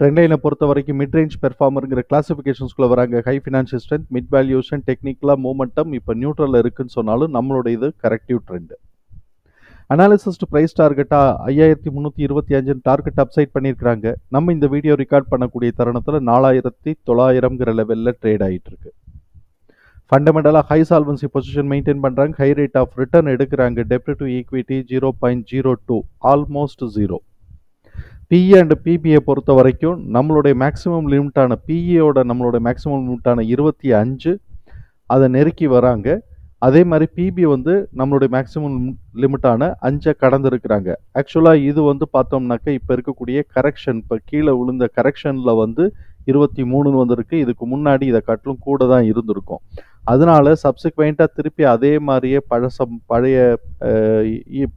Trend லைனை பொறுத்த வரைக்கும் மிட் ரேஞ்ச் பெர்ஃபார்மருங்கிற கிளாசிஃபிகேஷன்ஸ்குள்ளே வராங்க. High financial strength mid valuation டெக்னிக்கலாக மூமெண்டம் இப்போ நியூட்ரலில் இருக்குன்னு சொன்னாலும் நம்மளோட இது கரெக்டிவ் ட்ரெண்டு அனாலிசிஸ்ட் ப்ரைஸ் டார்கெட்டாக ஐயாயிரத்தி முந்நூற்றி இருபத்தி அஞ்சுன்னு டார்கெட் அப்சைட் பண்ணியிருக்கிறாங்க. நம்ம இந்த வீடியோ ரெக்கார்ட் பண்ணக்கூடிய தருணத்தில் நாலாயிரத்தி தொள்ளாயிரம்ங்கிற லெவலில் ட்ரேட் ஆகிட்டு இருக்கு ஃபண்டமெண்டலாக ஹை சால்வன்சி பொசிஷன் மெயின்டைன் பண்ணுறாங்க ஹை ரேட் ஆஃப் ரிட்டர்ன் எடுக்கிறாங்க. டெப்ட் to equity zero point zero two almost zero PE and PBI பொறுத்த வரைக்கும் நம்மளுடைய மேக்ஸிமம் லிமிட்டான பிஇயோட நம்மளுடைய மேக்ஸிமம் லிமிட்டான இருபத்தி அஞ்சு அதை நெருக்கி வராங்க. அதே மாதிரி பிபி வந்து நம்மளுடைய மேக்ஸிமம் லிமிட்டான அஞ்சை கடந்திருக்கிறாங்க. ஆக்சுவலாக இது வந்து பார்த்தோம்னாக்க இப்போ இருக்கக்கூடிய கரெக்ஷன் இப்போ கீழே விழுந்த கரெக்ஷனில் வந்து இருபத்தி மூணுன்னு வந்திருக்கு. இதுக்கு முன்னாடி இதை கட்டிலும் கூட தான் இருந்திருக்கும். அதனால சப்சிக்வெண்ட்டாக திருப்பி அதே மாதிரியே பழசம் பழைய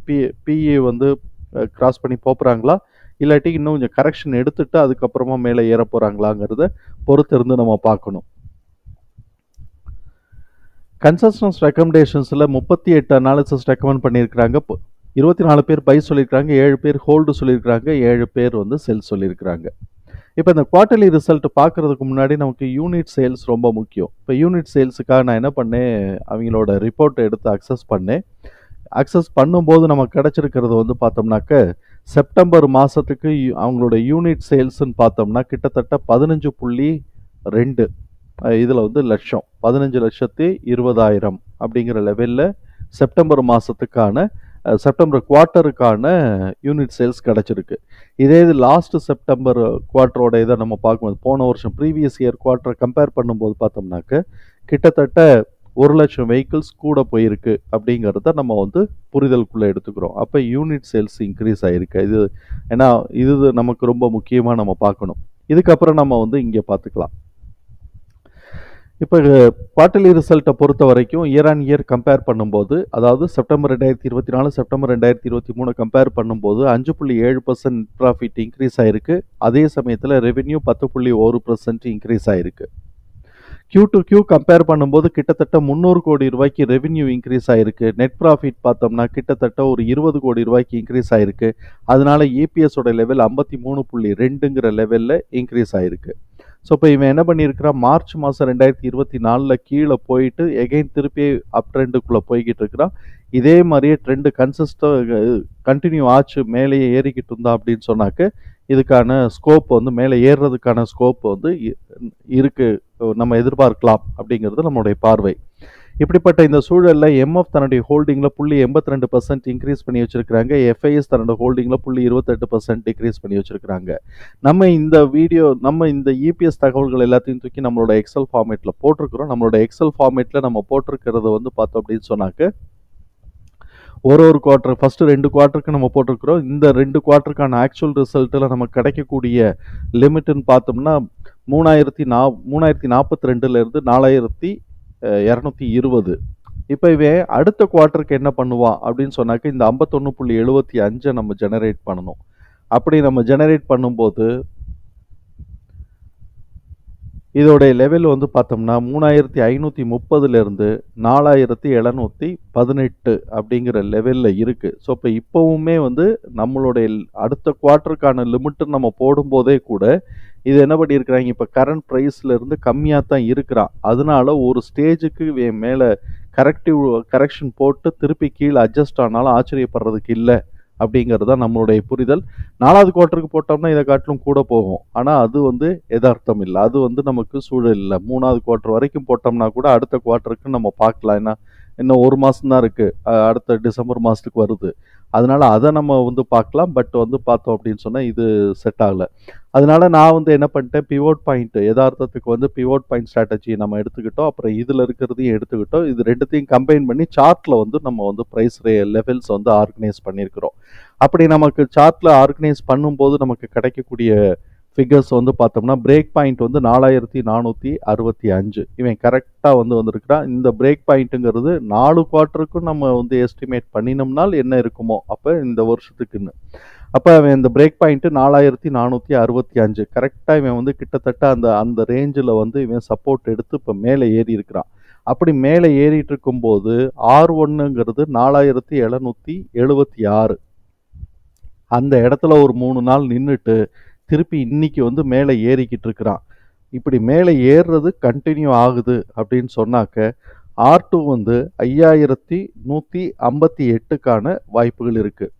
பி பிஇ வந்து கிராஸ் பண்ணி போப்புறாங்களா? இல்லாட்டி இன்னும் கொஞ்சம் கரெக்ஷன் எடுத்துட்டு அதுக்கப்புறமா மேலே ஏற போகிறாங்களாங்கிறத பொறுத்து இருந்து நம்ம பார்க்கணும். கன்சஸ்டன்ஸ் ரெக்கமெண்டேஷன்ஸில் முப்பத்தி எட்டு அனாலிசிஸ் ரெக்கமெண்ட் பண்ணியிருக்கிறாங்க. இப்போ இருபத்தி நாலு பேர் பை சொல்லியிருக்கிறாங்க ஏழு பேர் ஹோல்டு சொல்லியிருக்கிறாங்க ஏழு பேர் வந்து செல் சொல்லியிருக்கிறாங்க. இப்போ இந்த குவார்ட்டர்லி ரிசல்ட் பார்க்குறதுக்கு முன்னாடி நமக்கு யூனிட் சேல்ஸ் ரொம்ப முக்கியம். இப்போ யூனிட் சேல்ஸுக்காக நான் என்ன பண்ணேன்? அவங்களோட ரிப்போர்ட்டை எடுத்து அக்சஸ் பண்ணேன். அக்சஸ் பண்ணும்போது நமக்கு கிடச்சிருக்கிறது வந்து பார்த்தோம்னாக்க செப்டம்பர் மாதத்துக்கு அவங்களோட யூனிட் சேல்ஸ்ன்னு பார்த்தோம்னா கிட்டத்தட்ட பதினஞ்சு புள்ளி ரெண்டு இதில் வந்து லட்சம். பதினஞ்சு லட்சத்தி இருபதாயிரம் அப்படிங்கிற லெவலில் செப்டம்பர் மாதத்துக்கான செப்டம்பர் குவார்ட்டருக்கான யூனிட் சேல்ஸ் கிடச்சிருக்கு. இதே இது லாஸ்ட் செப்டம்பர் குவார்ட்டரோட இதை நம்ம பார்க்கும்போது போன வருஷம் ப்ரீவியஸ் இயர் குவார்ட்டரை கம்பேர் பண்ணும்போது பார்த்தோம்னாக்க கிட்டத்தட்ட ஒரு லட்சம் வெஹிக்கிள்ஸ் கூட போயிருக்கு அப்படிங்கிறத நம்ம வந்து புரிதலுக்குள்ளே எடுத்துக்கிறோம். அப்போ யூனிட் சேல்ஸ் இன்க்ரீஸ் ஆகிருக்கு இது ஏன்னா இது நமக்கு ரொம்ப முக்கியமாக நம்ம பார்க்கணும். இதுக்கப்புறம் நம்ம வந்து இங்கே பார்த்துக்கலாம். இப்போ குவார்ட்டர்லி ரிசல்ட்டை பொறுத்த வரைக்கும் இயர் ஆன் இயர் கம்பேர் பண்ணும்போது அதாவது செப்டம்பர் ரெண்டாயிரத்தி இருபத்தி நாலு செப்டம்பர் ரெண்டாயிரத்தி இருபத்தி மூணு கம்பேர் பண்ணும்போது அஞ்சு புள்ளி ஏழு பர்சன்ட் ப்ராஃபிட் இன்க்ரீஸ் ஆயிருக்கு. அதே சமயத்தில் ரெவென்யூ பத்து புள்ளி ஒரு பர்சன்ட் இன்க்ரீஸ் ஆயிருக்கு. கியூ டு கியூ கம்பேர் பண்ணும்போது கிட்டத்தட்ட முந்நூறு கோடி ரூபாய்க்கு ரெவென்யூ இன்க்ரீஸ் ஆயிருக்கு. நெட் ப்ராஃபிட் பார்த்தோம்னா கிட்டத்தட்ட ஒரு இருபது கோடி ரூபாய்க்கு இன்க்ரீஸ் ஆயிருக்கு. அதனால இபிஎஸோட லெவல் ஐம்பத்தி மூணு புள்ளி ரெண்டுங்கிற லெவலில் இன்க்ரீஸ் ஆயிருக்கு. ஸோ இப்போ இவன் என்ன பண்ணியிருக்கிறான் மார்ச் மாதம் ரெண்டாயிரத்தி இருபத்தி நாலில் கீழே போயிட்டு எகைன் திருப்பி அப் ட்ரெண்டுக்குள்ளே போய்கிட்டு இருக்கிறான் இதே மாதிரியே ட்ரெண்டு கன்சிஸ்டாக கண்டினியூ ஆச்சு மேலேயே ஏறிக்கிட்டு இருந்தா அப்படின்னு சொன்னாக்க இதுக்கான ஸ்கோப் வந்து மேலே ஏறுறதுக்கான ஸ்கோப் வந்து இருக்கு. நம்ம எதிர்பார்க்கலாம் அப்படிங்கிறது நம்மளுடைய பார்வை. இப்படிப்பட்ட இந்த சூழலில் எம்எஃப் தன்னுடைய ஹோல்டிங்கில் புள்ளி எண்பத்தி ரெண்டு பர்சன்ட் இன்க்ரீஸ் பண்ணி வச்சிருக்காங்க எஃப்ஐஎஸ் தன்னோட ஹோல்டிங்கில் புள்ளி இருபத்தெட்டு பர்சன்ட் டிக்ரீஸ் பண்ணி வச்சிருக்கிறாங்க. நம்ம இந்த வீடியோ நம்ம இந்த இபிஎஸ் தகவல்கள் எல்லாத்தையும் தூக்கி நம்மளோட எக்ஸல் ஃபார்மேட்டில் போட்டிருக்கிறோம். நம்மளோட எக்ஸல் ஃபார்மேட்டில் நம்ம போட்டிருக்கிறது வந்து பார்த்தோம் அப்படின்னு சொன்னாக்க ஒரு ஒரு குவார்ட்டர் ஃபஸ்ட்டு ரெண்டு குவார்ட்டருக்கு நம்ம போட்டிருக்கிறோம். இந்த ரெண்டு குவார்ட்டருக்கான ஆக்சுவல் ரிசல்ட்டில் நமக்கு கிடைக்கக்கூடிய லிமிட்டுன்னு பார்த்தோம்னா மூணாயிரத்தி நா மூணாயிரத்தி நாற்பத்தி ரெண்டுலேருந்து நாலாயிரத்தி இரநூத்தி இருபது. இப்போ இவன் அடுத்த குவார்ட்டருக்கு என்ன பண்ணுவான் அப்படின்னு சொன்னாக்க இந்த ஐம்பத்தொன்று புள்ளி எழுபத்தி அஞ்சை நம்ம ஜெனரேட் பண்ணணும். அப்படி நம்ம ஜெனரேட் பண்ணும்போது இதோடைய லெவல் வந்து பார்த்தோம்னா மூணாயிரத்தி ஐநூற்றி முப்பதுலேருந்து நாலாயிரத்தி எழுநூற்றி பதினெட்டு அப்படிங்கிற லெவலில் இருக்குது ஸோ இப்போ இப்போவுமே வந்து நம்மளுடைய அடுத்த குவார்ட்டருக்கான லிமிட்டு நம்ம போடும்போதே கூட இது என்ன பண்ணியிருக்கிறாங்க? இப்போ கரண்ட் ப்ரைஸ்லேருந்து கம்மியாக தான் இருக்கிறான். அதனால ஒரு ஸ்டேஜுக்கு மேலே கரெக்டிவ் கரெக்ஷன் போட்டு திருப்பி கீழே அட்ஜஸ்ட் ஆனாலும் ஆச்சரியப்படுறதுக்கு இல்லை அப்படிங்கிறது தான் நம்மளுடைய புரிதல். நாலாவது குவார்ட்டருக்கு போட்டோம்னா இதை காட்டிலும் கூட போகும். ஆனால் அது வந்து எதார்த்தம் இல்லை. அது வந்து நமக்கு சூழல் இல்லை. மூணாவது குவார்ட்டர் வரைக்கும் போட்டோம்னா கூட அடுத்த குவார்ட்டருக்கு நம்ம பார்க்கலாம். ஏன்னா இன்னும் ஒரு மாதம் தான் இருக்குது அடுத்த டிசம்பர் மாதத்துக்கு வருது. அதனால் அதை நம்ம வந்து பார்க்கலாம் பட் வந்து பார்த்தோம் அப்படின்னு சொன்னால் இது செட் ஆகலை. அதனால நான் வந்து என்ன பண்ணிட்டேன்? பிவோட் பாயிண்ட் யதார்த்தத்துக்கு வந்து பிவோட் பாயிண்ட் ஸ்ட்ராட்டஜி நம்ம எடுத்துக்கிட்டோம். அப்புறம் இதில் இருக்கிறதையும் எடுத்துக்கிட்டோம். இது ரெண்டுத்தையும் கம்பைன் பண்ணி சார்ட்டில் வந்து நம்ம வந்து ப்ரைஸ் ரே லெவல்ஸ் வந்து ஆர்கனைஸ் பண்ணியிருக்கிறோம். அப்படி நமக்கு சார்ட்டில் ஆர்கனைஸ் பண்ணும்போது நமக்கு கிடைக்கக்கூடிய ஃபிகர்ஸ் வந்து பார்த்தோம்னா பிரேக் பாயிண்ட் வந்து நாலாயிரத்தி நானூற்றி அறுபத்தி அஞ்சு. இவன் கரெக்டாக வந்து வந்திருக்கிறான். இந்த பிரேக் பாயிண்ட்டுங்கிறது நாலு குவார்ட்டருக்கும் நம்ம வந்து எஸ்டிமேட் பண்ணினோம்னால் என்ன இருக்குமோ அப்போ இந்த வருஷத்துக்குன்னு. அப்போ அவன் இந்த பிரேக் பாயிண்ட்டு நாலாயிரத்தி நானூற்றி அறுபத்தி அஞ்சு. கரெக்டாக இவன் வந்து கிட்டத்தட்ட அந்த அந்த ரேஞ்சில் வந்து இவன் சப்போர்ட் எடுத்து இப்போ மேலே ஏறி இருக்கிறான் அப்படி மேலே ஏறிட்டு இருக்கும்போது ஆர் ஒன்றுங்கிறது நாலாயிரத்தி எழுநூற்றி எழுபத்தி ஆறு. அந்த இடத்துல ஒரு மூணு நாள் நின்றுட்டு திருப்பி இன்னைக்கு வந்து மேலே ஏறிக்கிட்டு இருக்கிறான். இப்படி மேலே ஏறுறது கண்டினியூ ஆகுது அப்படின்னு சொன்னாக்க ஆர் டூ வந்து ஐயாயிரத்தி நூற்றி ஐம்பத்தி எட்டுக்கான வாய்ப்புகள் இருக்குது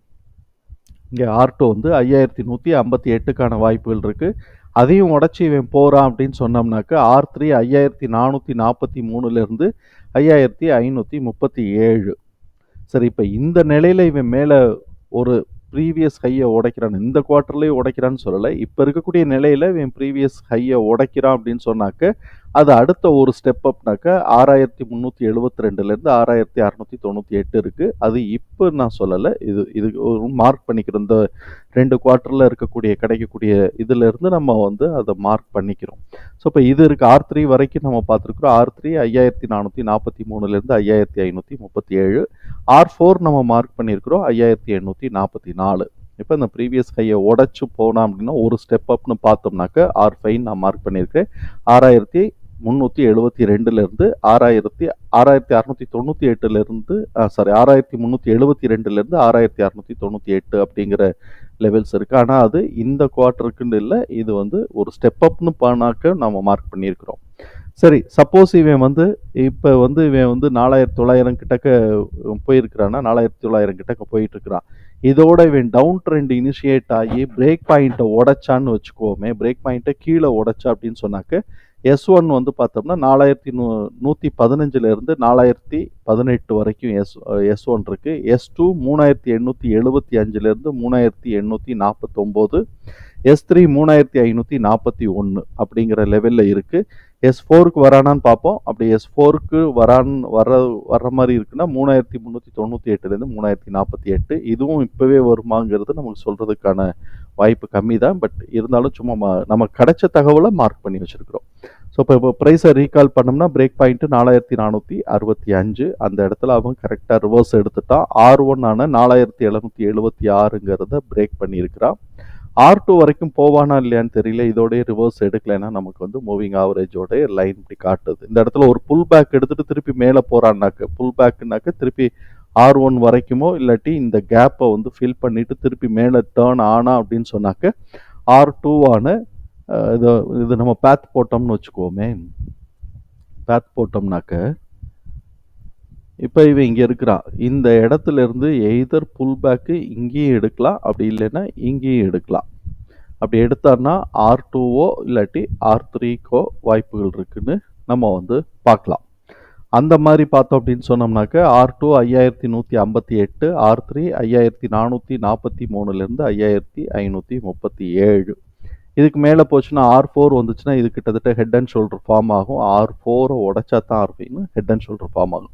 இங்கே ஆர் டூ வந்து ஐயாயிரத்தி நூற்றி ஐம்பத்தி எட்டுக்கான வாய்ப்புகள் இருக்குது அதையும் உடச்சி இவன் போகிறான் அப்படின்னு சொன்னோம்னாக்க ஆர் த்ரீ ஐயாயிரத்தி நானூற்றி நாற்பத்தி மூணுலேருந்து ஐயாயிரத்தி ஐநூற்றி முப்பத்தி ஏழு. சரி இப்போ இந்த நிலையில் இவன் மேலே ஒரு ப்ரீவியஸ் ஹையை உடைக்கிறான். இந்த குவார்ட்டர்லேயே உடைக்கிறான்னு சொல்லலை. இப்போ இருக்கக்கூடிய நிலையில் இவன் ப்ரீவியஸ் ஹையை உடைக்கிறான் அப்படின்னு சொன்னாக்க அது அடுத்த ஒரு ஸ்டெப் அப்னாக்க ஆறாயிரத்தி முந்நூற்றி எழுபத்தி ரெண்டுலேருந்து ஆறாயிரத்தி அறநூற்றி தொண்ணூற்றி எட்டு இருக்குது அது இப்போ நான் சொல்லலை. இது இது ஒரு மார்க் பண்ணிக்கிறோம். இந்த ரெண்டு குவார்ட்டரில் இருக்கக்கூடிய கிடைக்கக்கூடிய இதிலேருந்து நம்ம வந்து அதை மார்க் பண்ணிக்கிறோம். ஸோ இப்போ இது இருக்குது ஆர் த்ரீ வரைக்கும் நம்ம பார்த்துருக்குறோம். ஆர் த்ரீ ஐயாயிரத்தி நானூற்றி நாற்பத்தி மூணுலேருந்து ஐயாயிரத்தி ஐநூற்றி முப்பத்தி ஏழு. ஆர் ஃபோர் நம்ம மார்க் பண்ணியிருக்கிறோம். ஐயாயிரத்தி எண்ணூற்றி நாற்பத்தி நாலு. இப்போ இந்த ப்ரீவியஸ் ஹையை உடச்சி போனோம் அப்படின்னா ஒரு ஸ்டெப் அப்னு பார்த்தோம்னாக்க ஆர் ஃபைவ் நான் மார்க் பண்ணியிருக்கேன் ஆறாயிரத்தி முந்நூற்றி எழுபத்தி ரெண்டுலேருந்து ஆறாயிரத்தி ஆறாயிரத்தி அறநூற்றி தொண்ணூற்றி எட்டுலேருந்து சாரி ஆறாயிரத்தி முந்நூற்றி எழுபத்தி ரெண்டுலேருந்து ஆறாயிரத்தி அறநூற்றி தொண்ணூற்றி எட்டு அப்படிங்கிற லெவல்ஸ் இருக்குது ஆனால் அது இந்த குவார்ட்டருக்குன்னு இல்லை இது வந்து ஒரு ஸ்டெப் அப்னு பண்ணாக்க நம்ம மார்க் பண்ணியிருக்கிறோம். சரி சப்போஸ் இவன் வந்து இப்போ வந்து இவன் வந்து நாலாயிரத்தி தொள்ளாயிரம் கிட்டக்க போயிருக்கிறான்னா நாலாயிரத்தி தொள்ளாயிரம் கிட்டக்க போயிட்டு இருக்கிறான் இதோட இவன் டவுன் ட்ரெண்ட் இனிஷியேட் ஆகி பிரேக் பாயிண்ட்டை உடைச்சான்னு வச்சுக்கோமே பிரேக் பாயிண்ட்டை கீழே உடைச்சா அப்படின்னு சொன்னாக்க எஸ் ஒன் வந்து பார்த்தோம்னா நாலாயிரத்தி நூ நூற்றி பதினஞ்சுலேருந்து நாலாயிரத்தி பதினெட்டு வரைக்கும் எஸ் எஸ் ஒன் இருக்குது எஸ் டூ மூணாயிரத்தி எண்ணூற்றி எழுபத்தி அஞ்சுலேருந்து மூணாயிரத்தி எண்ணூற்றி நாற்பத்தொம்போது. எஸ் த்ரீ மூணாயிரத்தி ஐநூற்றி நாற்பத்தி ஒன்று அப்படிங்கிற லெவலில் இருக்குது எஸ் ஃபோருக்கு வரானான்னு பார்ப்போம். அப்படி எஸ் ஃபோருக்கு வரான் வர வர்ற மாதிரி இருக்குன்னா மூணாயிரத்தி முந்நூற்றி தொண்ணூற்றி எட்டுலேருந்து மூணாயிரத்தி நாற்பத்தி எட்டு. இதுவும் இப்போவே வருமாங்கிறது நமக்கு சொல்கிறதுக்கான வாய்ப்பு கம்மி தான் பட் இருந்தாலும் சும்மா ம- நமக்கு கிடைச்ச தகவலை மார்க் பண்ணி வச்சுருக்கிறோம். ஸோ இப்போ இப்போ ப்ரைஸை ரீகால் பண்ணோம்னா பிரேக் பாயிண்ட்டு நாலாயிரத்தி நானூற்றி அறுபத்தி அஞ்சு அந்த இடத்துல அவன் கரெக்டாக ரிவர்ஸ் எடுத்துட்டான். ஆர் ஒன் ஆன நாலாயிரத்தி எழுநூற்றி எழுபத்தி ஆறுங்கிறத பிரேக் பண்ணியிருக்கிறான். ஆர் டூ வரைக்கும் போவானா இல்லையான்னு தெரியல இதோடய ரிவர்ஸ் எடுக்கலைன்னா நமக்கு வந்து மூவிங் ஆவரேஜோடைய லைன் இப்படி காட்டுது. இந்த இடத்துல ஒரு புல் பேக் எடுத்துகிட்டு திருப்பி மேலே போகிறான்னாக்க புல் பேக்குனாக்க திருப்பி ஆர் ஒன் வரைக்குமோ இல்லாட்டி இந்த கேப்பை வந்து ஃபில் பண்ணிவிட்டு திருப்பி மேலே டேர்ன் ஆனா அப்படின்னு சொன்னாக்க ஆர் டூவான இது இது நம்ம பேத் போட்டோம்னு வச்சுக்கோமே. பேத் போட்டோம்னாக்க இப்போ இவன் இங்கே இருக்கிறான். இந்த இடத்துல இருந்து எய்தர் புல் பேக்கு இங்கேயும் எடுக்கலாம். அப்படி இல்லைன்னா இங்கேயும் எடுக்கலாம். அப்படி எடுத்தான்னா ஆர் டூவோ இல்லாட்டி ஆர் த்ரீக்கோ வாய்ப்புகள் இருக்குன்னு நம்ம வந்து பார்க்கலாம். அந்த மாதிரி பார்த்தோம் அப்படின்னு சொன்னோம்னாக்க ஆர் டூ ஐயாயிரத்தி நூற்றி ஐம்பத்தி எட்டு ஆர் த்ரீ ஐயாயிரத்தி நானூற்றி நாற்பத்தி மூணுலேருந்து ஐயாயிரத்தி ஐநூற்றி முப்பத்தி ஏழு. இதுக்கு மேலே போச்சுன்னா ஆர் ஃபோர் வந்துச்சுன்னா இது கிட்டத்தட்ட ஹெட் அண்ட் ஷோல்டர் ஃபார்ம் ஆகும். ஆர் ஃபோரை உடச்சா தான் R head and shoulder form ஆகும்.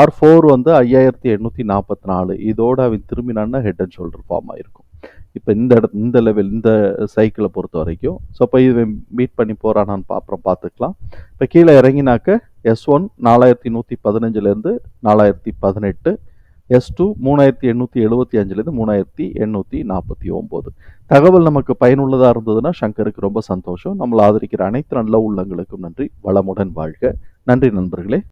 ஆர் ஃபோர் வந்து ஐயாயிரத்தி எண்ணூற்றி நாற்பத்தி நாலு. இதோடு அவன் திரும்பினான்னா ஹெட் அண்ட் ஷோல்டர் ஃபார்ம் ஆகிருக்கும் இப்போ இந்த இட இந்த லெவல் இந்த சைக்கிளை பொறுத்த வரைக்கும். ஸோ இப்போ இவன் மீட் பண்ணி போகிறானான்னு அப்புறம் பார்த்துக்கலாம். இப்போ கீழே இறங்கினாக்க எஸ் ஒன் நாலாயிரத்தி நூற்றி பதினஞ்சுலேருந்து நாலாயிரத்தி பதினெட்டு எஸ் டூ மூணாயிரத்தி எண்ணூற்றி எழுபத்தி அஞ்சுலேருந்து மூணாயிரத்தி எண்ணூற்றி நாற்பத்தி ஒம்பது. தகவல் நமக்கு பயனுள்ளதாக இருந்ததுன்னா சங்கருக்கு ரொம்ப சந்தோஷம். நம்மளை ஆதரிக்கிற அனைத்து நல்ல உள்ளங்களுக்கும் நன்றி. வளமுடன் வாழ்க. நன்றி நண்பர்களே.